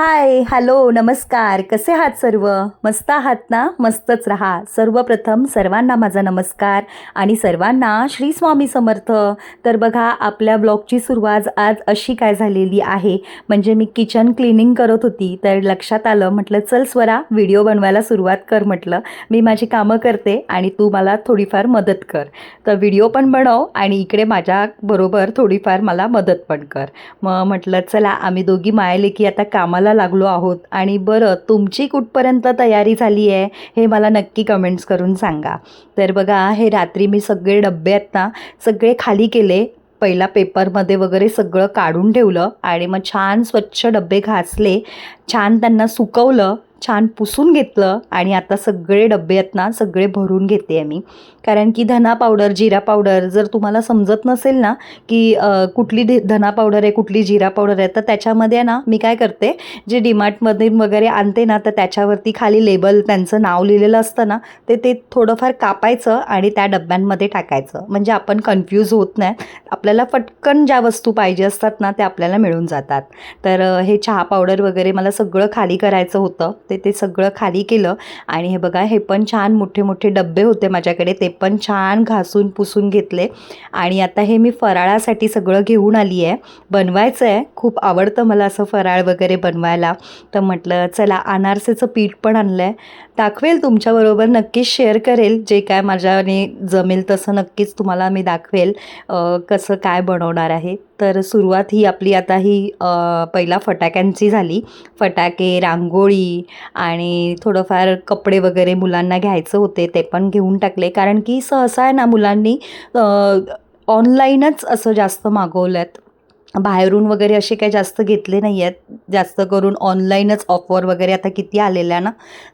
Hi hello नमस्कार. कसे आहात सर्व? मस्त आहात ना? मस्तच राहा. सर्वप्रथम सर्वांना माझा नमस्कार आणि सर्वांना श्री स्वामी समर्थ. तर बघा आपल्या ब्लॉगची सुरुवात आज अशी काय झालेली आहे. म्हणजे मी किचन क्लिनिंग करत होती तर लक्षात आलं म्हटलं चल स्वरा व्हिडिओ बनवायला सुरुवात कर म्हटलं. मी माझी कामं करते आणि तू मला थोडीफार मदत कर. तर व्हिडिओ पण बनव आणि इकडे माझ्याबरोबर थोडीफार मला मदत पण कर. मग म्हटलं चला आम्ही दोघी मायले की आता कामाला लागलो आहोत. आणि बरं तुमची कुठपर्यंत तयारी झाली आहे हे मला नक्की कमेंट्स करून सांगा. तर बघा हे रात्री मी सगळे डब्बे आहेत ना सगळे खाली केले. पहिला पेपरमध्ये वगैरे सगळं काढून ठेवलं आणि मग छान स्वच्छ डब्बे घासले. छान त्यांना सुकवलं. छान पुसून घेतलं आणि आता सगळे डबे आहेत ना सगळे भरून घेते आहे मी. कारण की धना पावडर जिरा पावडर जर तुम्हाला समजत नसेल ना की कुठली धना पावडर आहे कुठली जिरा पावडर आहे तर त्याच्यामध्ये ना मी काय करते जे डीमार्टमधून वगैरे आणते ना तर त्याच्यावरती खाली लेबल त्यांचं नाव लिहिलेलं असतं ना ते ते थोडंफार कापायचं आणि त्या डब्यांमध्ये टाकायचं. म्हणजे आपण कन्फ्यूज होत नाही. आपल्याला पटकन ज्या वस्तू पाहिजे असतात ना त्या आपल्याला मिळून जातात. तर हे चहा पावडर वगैरे मला सगळं खाली करायचं होतं. ते ते सगळं खाली केलं. आणि हे बघा हे पण छान मोठे मोठे डब्बे होते माझ्याकडे. ते पण छान घासून पुसून घेतले. आणि आता हे मी फराळासाठी सगळं घेऊन आली आहे बनवायचं आहे खूप आवडतं मला असं फराळ वगैरे बनवायला. तर म्हटलं चला अनारसेचं पीठ पण आणलं आहे दाखवेल तुमच्याबरोबर नक्कीच शेअर करेल. जे काय माझ्याने जमेल तसं नक्कीच तुम्हाला मी दाखवेल कसं काय बनवणार आहे. तर सुरुवात ही आपली आता ही पहिला फटाक्यांची झाली. फटाके रांगोळी आणि थोडंफार कपडे वगैरे मुलांना घ्यायचं होते ते पण घेऊन टाकले. कारण की सहसा आहे ना मुलांनी ऑनलाईनच असं जास्त मागवलं आहेत बाहेरून वगैरे असे काही जास्त घेतले नाही आहेत जास्त करून ऑनलाईनच ऑफर वगैरे आता किती आलेल्या ना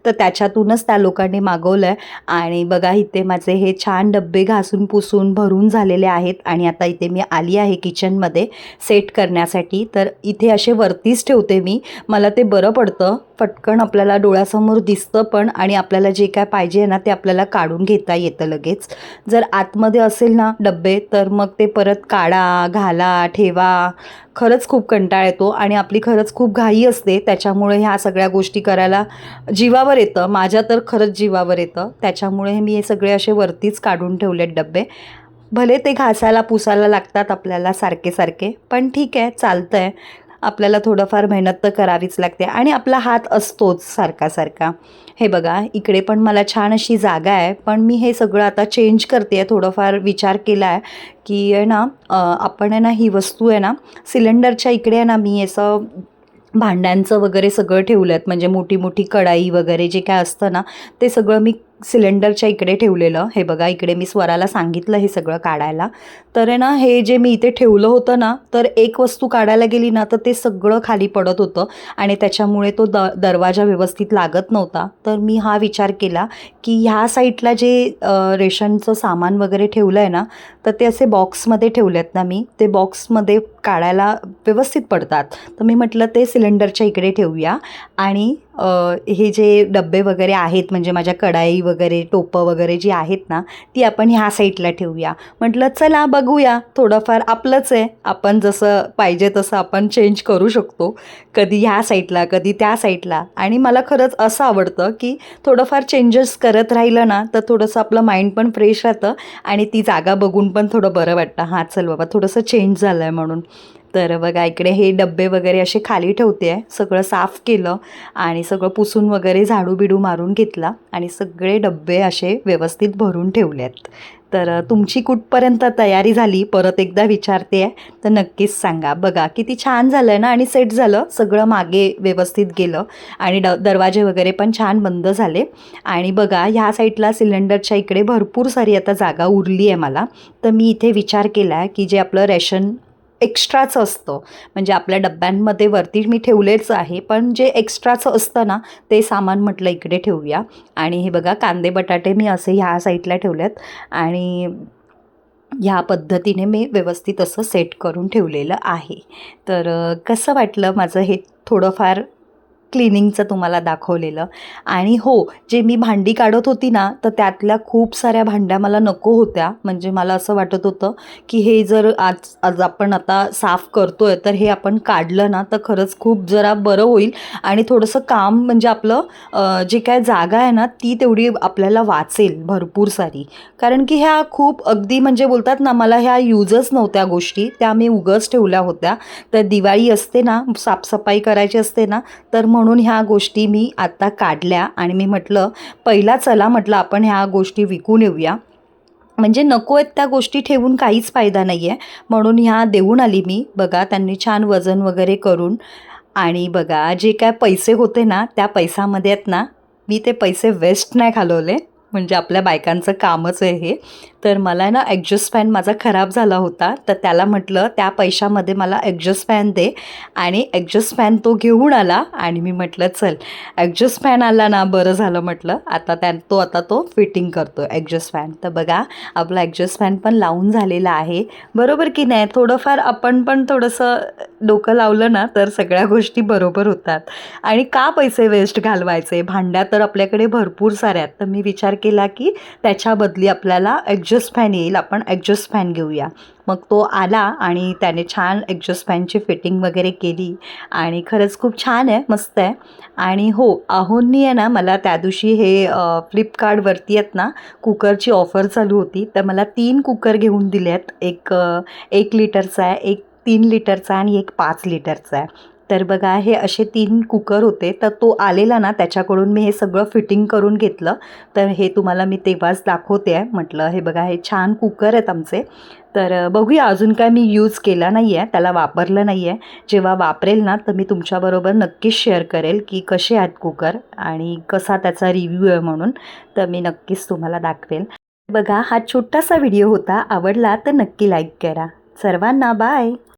तर त्याच्यातूनच त्या लोकांनी मागवलं आहे आणि बघा इथे माझे हे छान डब्बे घासून पुसून भरून झालेले आहेत. आणि आता इथे मी आली आहे किचनमध्ये सेट करण्यासाठी. तर इथे असे वरतीच ठेवते मी. मला ते बरं पडतं. पटकन आपल्याला डोळ्यासमोर दिसतं पण आणि आपल्याला जे काय पाहिजे ना ते आपल्याला काढून घेता येतं लगेच. जर आतमध्ये असेल ना डब्बे तर मग ते परत काढा घाला ठेवा. खरंच खूप कंटाळ येतो आणि आपली खरंच खूप घाई असते. त्याच्यामुळे ह्या सगळ्या गोष्टी करायला जीवावर येतं. माझ्या तर खरंच जीवावर येतं. त्याच्यामुळे मी हे सगळे असे वरतीच काढून ठेवलेत डबे भले ते घासायला पुसायला लागतात आपल्याला सारखे सारखे पण ठीक आहे चालतं आहे आपल्याला थोडंफार मेहनत तर करावीच लागते आणि आपला हात असतोच सारखा सारखा हे बघा इकडे पण मला छान अशी जागा आहे पण मी हे सगळं आता चेंज करते आहे थोडंफार विचार केला आहे की आहे ना आपण आहे ना ही वस्तू आहे ना सिलेंडरच्या इकडे आहे ना मी असं भांड्यांचं वगैरे सगळं ठेवलं आहेत म्हणजे मोठी मोठी कढाई वगैरे जे काय असतं ना ते सगळं मी सिलेंडरच्या इकडे ठेवलेलं. हे बघा इकडे मी स्वराला सांगितलं हे सगळं काढायला. तर आहे ना हे जे मी इथे ठेवलं होतं ना तर एक वस्तू काढायला गेली ना तर ते सगळं खाली पडत होतं. आणि त्याच्यामुळे तो द दरवाजा व्यवस्थित लागत नव्हता. तर मी हा विचार केला की ह्या साईडला जे रेशनचं सामान वगैरे ठेवलं आहे ना तर ते असे बॉक्समध्ये ठेवले आहेत ना मी. ते बॉक्समध्ये काढायला व्यवस्थित पडतात. तर मी म्हटलं ते सिलेंडरच्या इकडे ठेवूया. आणि हे जे डब्बे वगैरे आहेत म्हणजे माझ्या कढाई वगैरे टोपं वगैरे जी आहेत ना ती आपण ह्या साईडला ठेवूया. म्हटलं चला बघूया. थोडंफार आपलंच आहे. आपण जसं पाहिजे तसं आपण चेंज करू शकतो. कधी ह्या साईडला कधी त्या साईडला. आणि मला खरंच असं आवडतं की थोडंफार चेंजेस करत राहिलं ना तर थोडंसं आपलं माइंड पण फ्रेश राहतं आणि ती जागा बघून पण थोडं बरं वाटतं. हां चल बाबा थोडंसं चेंज झालं आहे म्हणून. तर बघा इकडे हे डब्बे वगैरे असे खाली ठेवते आहे. सगळं साफ केलं आणि सगळं पुसून वगैरे झाडू बिडू मारून घेतला आणि सगळे डब्बे असे व्यवस्थित भरून ठेवले आहेत. तर तुमची कुठपर्यंत तयारी झाली? परत एकदा विचारते आहे. तर नक्कीच सांगा. बघा किती छान झालं आहे ना आणि सेट झालं. सगळं मागे व्यवस्थित गेलं आणि ड दरवाजे वगैरे पण छान बंद झाले. आणि बघा ह्या साईडला सिलेंडरच्या इकडे भरपूर सारी आता जागा उरली आहे मला. तर मी इथे विचार केला आहे की जे आपलं रेशन एक्स्ट्राचं असतं. म्हणजे आपल्या डब्यांमध्ये वरती मी ठेवलेच आहे पण जे एक्स्ट्राचं असतं ना ते सामान म्हटलं इकडे ठेवूया. आणि हे बघा कांदे बटाटे मी असे ह्या साईडला ठेवलेत. आणि ह्या पद्धतीने मी व्यवस्थित असं सेट करून ठेवलेलं आहे. तर कसं वाटलं माझं हे थोडंफार क्लिनिंगचं तुम्हाला दाखवलेलं. आणि हो जे मी भांडी काढत होती ना तर त्यातल्या खूप साऱ्या भांड्या मला नको होत्या. म्हणजे मला असं वाटत होतं की हे जर आज आज आपण आता साफ करतो आहे तर हे आपण काढलं ना तर खरंच खूप जरा बरं होईल. आणि थोडंसं काम म्हणजे आपलं जे काय जागा आहे ना ती तेवढी आपल्याला वाचेल भरपूर सारी. कारण की ह्या खूप अगदी म्हणजे बोलतात ना मला ह्या यूजच नव्हत्या गोष्टी. त्या मी उगच ठेवल्या होत्या. तर दिवाळी असते ना साफसफाई करायची असते ना तर म्हणून ह्या गोष्टी मी आत्ता काढल्या आणि मी म्हटलं पहिला चला म्हटलं आपण ह्या गोष्टी विकून येऊया. म्हणजे नको आहेत त्या गोष्टी ठेवून काहीच फायदा नाही आहे म्हणून ह्या देऊन आली मी. बघा त्यांनी छान वजन वगैरे करून आणि बघा जे काय पैसे होते ना त्या पैशामध्ये आहेत ना मी ते पैसे वेस्ट नाही घालवले. म्हणजे आपल्या बायकांचं कामच आहे हे. तर मला ना ॲडजस्ट फॅन माझा खराब झाला होता. तर त्याला म्हटलं त्या पैशामध्ये मला ॲडजस्ट फॅन दे आणि ॲडजस्ट फॅन तो घेऊन आला आणि मी म्हटलं चल ॲडजस्ट फॅन आला ना बरं झालं म्हटलं. आता त्या तो आता तो फिटिंग करतो ॲडजस्ट फॅन तर बघा आपला ॲडजस्ट फॅन पण लावून झालेला आहे. बरोबर की नाही? थोडंफार आपण पण थोडंसं डोकं लावलं ना तर सगळ्या गोष्टी बरोबर होतात. आणि का पैसे वेस्ट घालवायचे? भांड्या तर आपल्याकडे भरपूर साऱ्या आहेत. तर मी विचार केला की त्याच्या बदली आपल्याला ॲडजस्ट फॅन येईल आपण ॲडजस्ट फॅन घेऊया. मग तो आला आणि त्याने छान ॲडजस्ट फॅनची फिटिंग वगैरे केली आणि खरंच खूप छान आहे मस्त आहे. आणि हो आहोंनी आहे ना मला त्या दिवशी हे फ्लिपकार्टवरती आहेत ना कुकरची ऑफर चालू होती. तर मला तीन कुकर घेऊन दिले आहेत एक एक लिटरचा आहे एक तीन लिटरचा आहे आणि एक पाच लिटरचा आहे. तर बघा हे असे तीन कुकर होते. तर तो आलेला ना त्याच्याकडून मी हे सगळं फिटिंग करून घेतलं. तर हे तुम्हाला मी तेव्हाच दाखवते आहे. म्हटलं हे बघा हे छान कुकर आहेत आमचे. तर बघूया अजून काय मी यूज केला नाही आहे त्याला वापरलं नाही आहे जेव्हा वापरेल ना तर मी तुमच्याबरोबर नक्कीच शेअर करेल की कसे आहेत कुकर आणि कसा त्याचा रिव्ह्यू आहे म्हणून. तर मी नक्कीच तुम्हाला दाखवेल. बघा हा छोटासा व्हिडिओ होता. आवडला तर नक्की लाईक करा. सर्वांना बाय